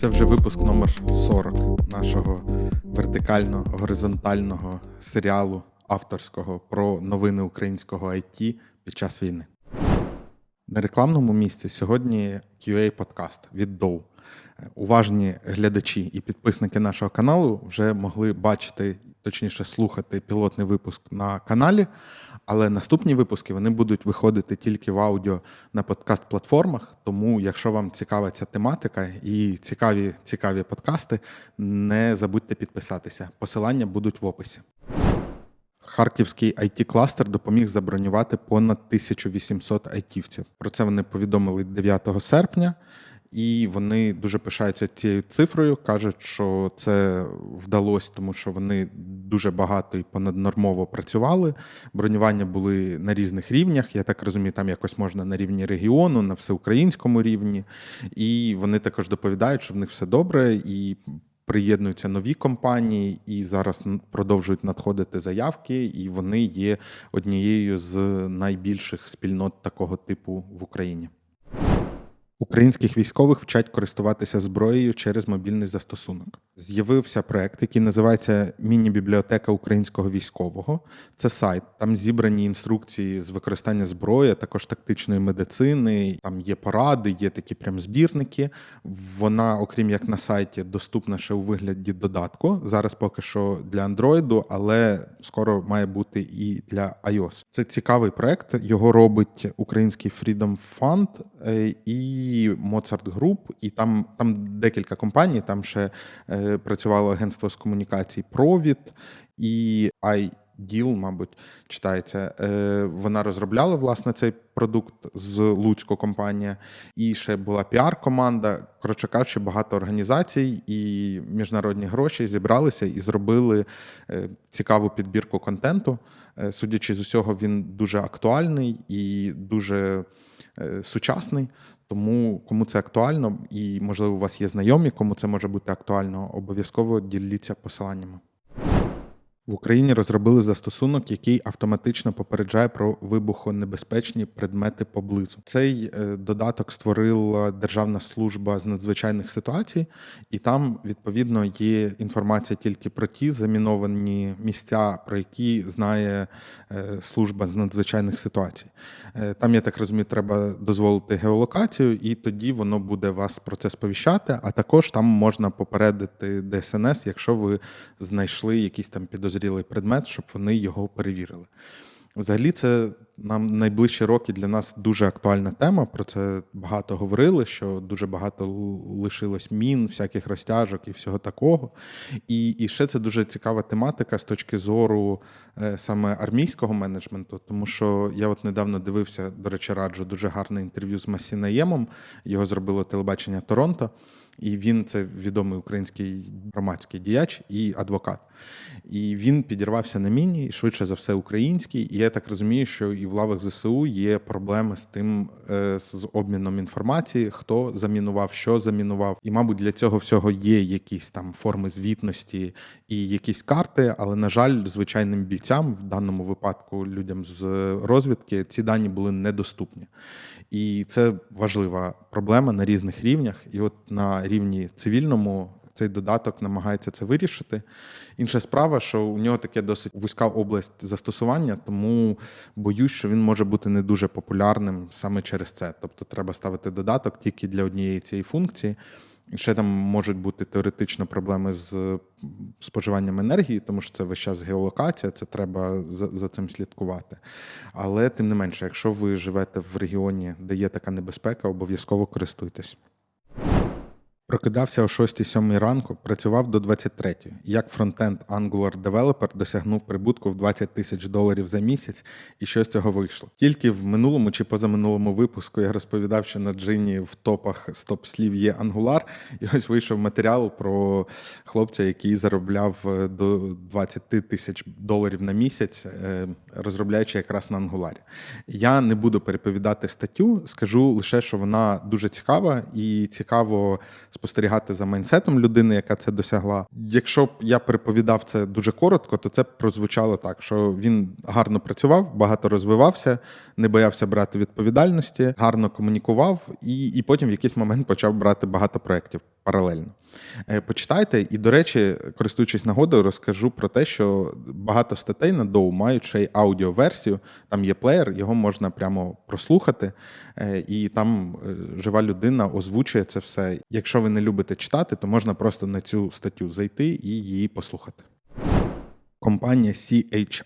Це вже випуск номер 40 нашого вертикально-горизонтального серіалу авторського про новини українського IT під час війни. На рекламному місці сьогодні QA подкаст від Dow. Уважні глядачі і підписники нашого каналу вже могли бачити, точніше слухати пілотний випуск на каналі, але наступні випуски вони будуть виходити тільки в аудіо на подкаст-платформах. Тому, якщо вам цікава ця тематика і цікаві, цікаві подкасти, не забудьте підписатися. Посилання будуть в описі. Харківський it кластер допоміг забронювати понад 1800 айтівців. Про це вони повідомили 9 серпня, і вони дуже пишаються цією цифрою. кажуть, що це вдалося, тому що вони дуже багато і понаднормово працювали. Бронювання були на різних рівнях. Я так розумію, там якось можна на рівні регіону, на всеукраїнському рівні. І вони також доповідають, що в них все добре і. Приєднуються нові компанії і зараз продовжують надходити заявки, і вони є однією з найбільших спільнот такого типу в Україні. Українських військових вчать користуватися зброєю через мобільний застосунок. З'явився проект, який називається Міні-бібліотека українського військового. Це сайт, там зібрані інструкції з використання зброї, також тактичної медицини. Там є поради, є такі прям збірники. Вона, окрім як на сайті, доступна ще у вигляді додатку. Зараз поки що для Android, але скоро має бути і для iOS. Це цікавий проект. Його робить український Freedom Fund е, і Mozart Group, і там там декілька компаній. Там ще е, працювало агентство з комунікацій Провід і iDeal, мабуть, читається. Е, Вона розробляла власне цей продукт з Луцько компанія, і ще була піар-команда. Коротше кажучи, багато організацій і міжнародні гроші зібралися і зробили е, цікаву підбірку контенту. Е, Судячи з усього, він дуже актуальний і дуже е, сучасний. Тому кому це актуально, і можливо у вас є знайомі, кому це може бути актуально, обов'язково діліться посиланнями. В Україні розробили застосунок, який автоматично попереджає про вибухонебезпечні предмети поблизу. Цей е, додаток створила Державна служба з надзвичайних ситуацій, і там відповідно є інформація тільки про ті заміновані місця, про які знає е, служба з надзвичайних ситуацій. Е, там, я так розумію, треба дозволити геолокацію, і тоді воно буде вас про це сповіщати. А також там можна попередити ДСНС, якщо ви знайшли якийсь там підозрілий предмет, щоб вони його перевірили. Взагалі, це нам найближчі роки для нас дуже актуальна тема. Про це багато говорили, що дуже багато лишилось мін, всяких розтяжок і всього такого. І і ще це дуже цікава тематика з точки зору е, саме армійського менеджменту, тому що я от недавно дивився, до речі, раджу дуже гарне інтерв'ю з Масінаємом. Його зробило телебачення Торонто. І він це відомий український громадський діяч і адвокат. І він підірвався на міні, швидше за все, український. І я так розумію, що і в лавах ЗСУ є проблеми з тим, е, з обміном інформації, хто замінував, що замінував. І, мабуть, для цього всього є якісь там форми звітності і якісь карти. Але, на жаль, звичайним бійцям, в даному випадку людям з розвідки, ці дані були недоступні. І це важлива проблема на різних рівнях. І от на рівні цивільному цей додаток намагається це вирішити. Інша справа, що у нього таке досить вузька область застосування, тому боюсь, що він може бути не дуже популярним саме через це. Тобто треба ставити додаток тільки для однієї цієї функції. Ще там можуть бути теоретично проблеми з споживанням енергії, тому що це весь час геолокація, це треба за, за цим слідкувати. Але тим не менше, якщо ви живете в регіоні, де є така небезпека, обов'язково користуйтесь. Прокидався о 6-7 ранку, працював до 23 Як фронтенд Angular девелопер досягнув прибутку в 20 тисяч доларів за місяць, і що з цього вийшло? Тільки в минулому чи позаминулому випуску я розповідав, що на джині в топах стоп слів є Angular, і ось вийшов матеріал про хлопця, який заробляв е, до 20 тисяч доларів на місяць, е, розробляючи якраз на Angular. Я не буду переповідати статтю, скажу лише, що вона дуже цікава і цікаво спостерігати за майнсетом людини, яка це досягла. Якщо б я переповідав це дуже коротко, то це прозвучало так, що він гарно працював, багато розвивався, не боявся брати відповідальності, гарно комунікував, і, і потім в якийсь момент почав брати багато проєктів. Паралельно. Е, Почитайте, і, до речі, користуючись нагодою, розкажу про те, що багато статей на Доу мають ще й аудіоверсію. Там є плеєр, його можна прямо прослухати, е, і там е, жива людина озвучує це все. Якщо ви не любите читати, то можна просто на цю статтю зайти і її послухати. Компанія CHI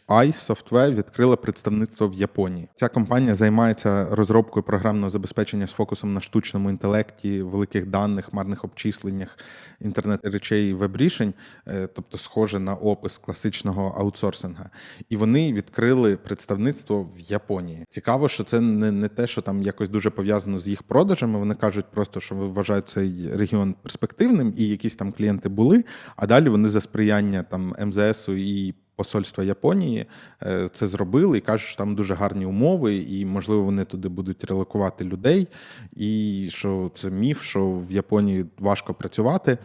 Software відкрила представництво в Японії. Ця компанія займається розробкою програмного забезпечення з фокусом на штучному інтелекті, великих даних, марних обчисленнях, інтернет речей, і веб-рішень, е, тобто схоже на опис класичного аутсорсинга. І вони відкрили представництво в Японії. Цікаво, що це не, не те, що там якось дуже пов'язано з їх продажами. Вони кажуть просто, що вважають цей регіон перспективним, і якісь там клієнти були. А далі вони за сприяння там МЗСу і посольства Японії е, це зробили і кажуть, що там дуже гарні умови, і можливо вони туди будуть релокувати людей. І що це міф, що в Японії важко працювати.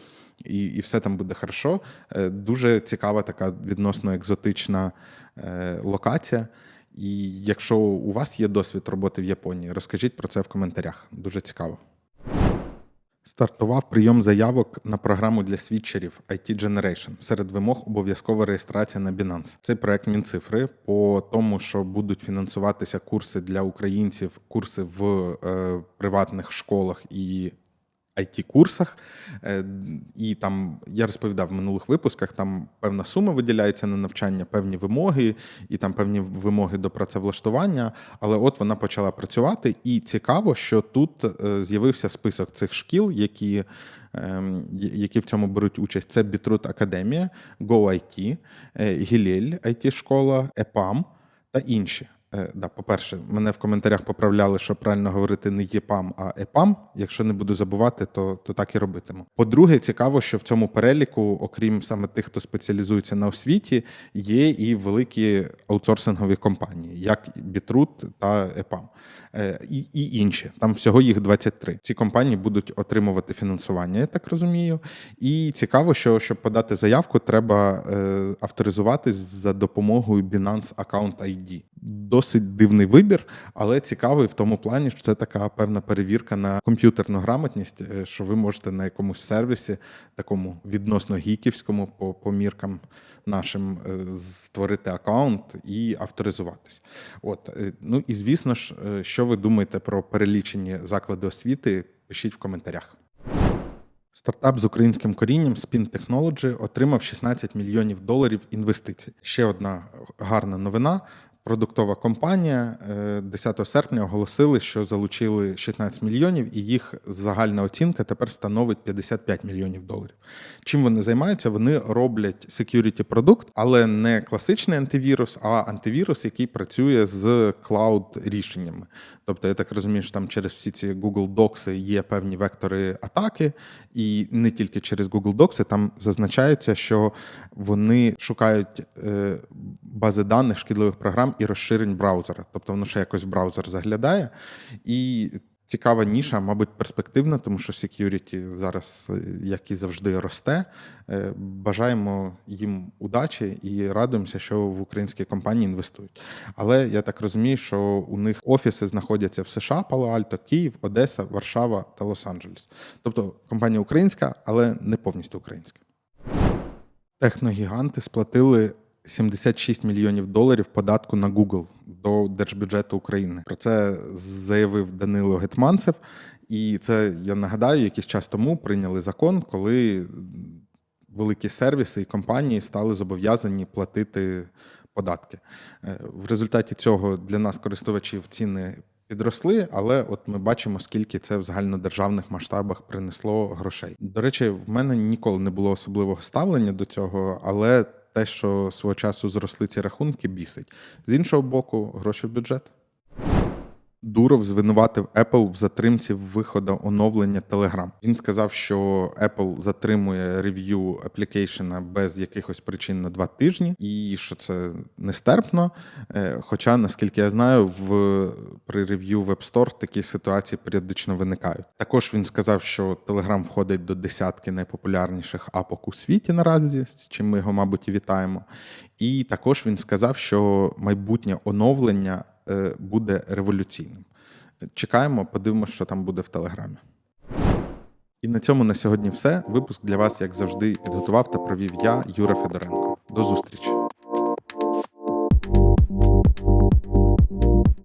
І і все там буде хорошо. Е, Дуже цікава така відносно екзотична е, локація. І якщо у вас є досвід роботи в Японії, розкажіть про це в коментарях. Дуже цікаво. Стартував прийом заявок на програму для свідчерів IT Generation. Серед вимог обов'язкова реєстрація на Binance. Цей проект Мінцифри по тому, що будуть фінансуватися курси для українців, курси в е, приватних школах і IT-курсах. Е, І там я розповідав в минулих випусках, там певна сума виділяється на навчання, певні вимоги, і там певні вимоги до працевлаштування. Але от вона почала працювати, і цікаво, що тут е, з'явився список цих шкіл, які. ем, Які в цьому беруть участь, це Бітрут Академія, GoIT, Гілель IT школа, EPAM та інші. Е, Да, по-перше, мене в коментарях поправляли, що правильно говорити не ЄПАМ, а ЕПАМ. Якщо не буду забувати, то, то так і робитиму. По-друге, цікаво, що в цьому переліку, окрім саме тих, хто спеціалізується на освіті, є і великі аутсорсингові компанії, як Бітрут та ЕПАМ. Е, І, і інші. Там всього їх 23. Ці компанії будуть отримувати фінансування, я так розумію. І цікаво, що щоб подати заявку, треба е, авторизуватись за допомогою Binance Account ID. Досить дивний вибір, але цікавий в тому плані, що це така певна перевірка на комп'ютерну грамотність, е, що ви можете на якомусь сервісі, такому відносно гіківському, по, по міркам нашим, е, створити аккаунт і авторизуватись. От е, ну і звісно ж, що ви думаєте про перелічені заклади освіти? Пишіть в коментарях. Стартап з українським корінням Spin Technology отримав 16 мільйонів доларів інвестицій. Ще одна гарна новина. Продуктова компанія е, 10 серпня оголосили, що залучили 16 мільйонів, і їх загальна оцінка тепер становить 55 мільйонів доларів. Чим вони займаються? Вони роблять security продукт, але не класичний антивірус, а антивірус, який працює з клауд рішеннями. Тобто, я так розумію, що там через всі ці Google Docs є певні вектори атаки, і не тільки через Google Docs, там зазначається, що вони шукають е, бази даних шкідливих програм і розширень браузера. Тобто воно ще якось в браузер заглядає. І цікава ніша, мабуть, перспективна, тому що security зараз, е, як і завжди, росте. Е, Бажаємо їм удачі і радуємося, що в українські компанії інвестують. Але я так розумію, що у них офіси знаходяться в США, Пало-Альто, Київ, Одеса, Варшава та Лос-Анджелес. Тобто компанія українська, але не повністю українська. Техногіганти сплатили 76 мільйонів доларів податку на Google до держбюджету України. Про це заявив Данило Гетманцев. І це я нагадаю, якийсь час тому прийняли закон, коли великі сервіси і компанії стали зобов'язані платити податки. Е, В результаті цього для нас, користувачів, ціни підросли, але от ми бачимо, скільки це в загальнодержавних масштабах принесло грошей. До речі, в мене ніколи не було особливого ставлення до цього, але те, що свого часу зросли ці рахунки, бісить. З іншого боку, гроші в бюджет. Дуров звинуватив Apple в затримці виходу оновлення Telegram. Він сказав, що Apple затримує рев'ю аплікейшена без якихось причин на два тижні, і що це нестерпно. Е, Хоча, наскільки я знаю, в при рев'ю в App Store такі ситуації періодично виникають. Також він сказав, що Telegram входить до десятки найпопулярніших апок у світі наразі, з чим ми його, мабуть, і вітаємо. І також він сказав, що майбутнє оновлення буде революційним. Чекаємо, подивимося, що там буде в Телеграмі. І на цьому на сьогодні все. Випуск для вас, як завжди, підготував та провів я, Юра Федоренко. До зустрічі!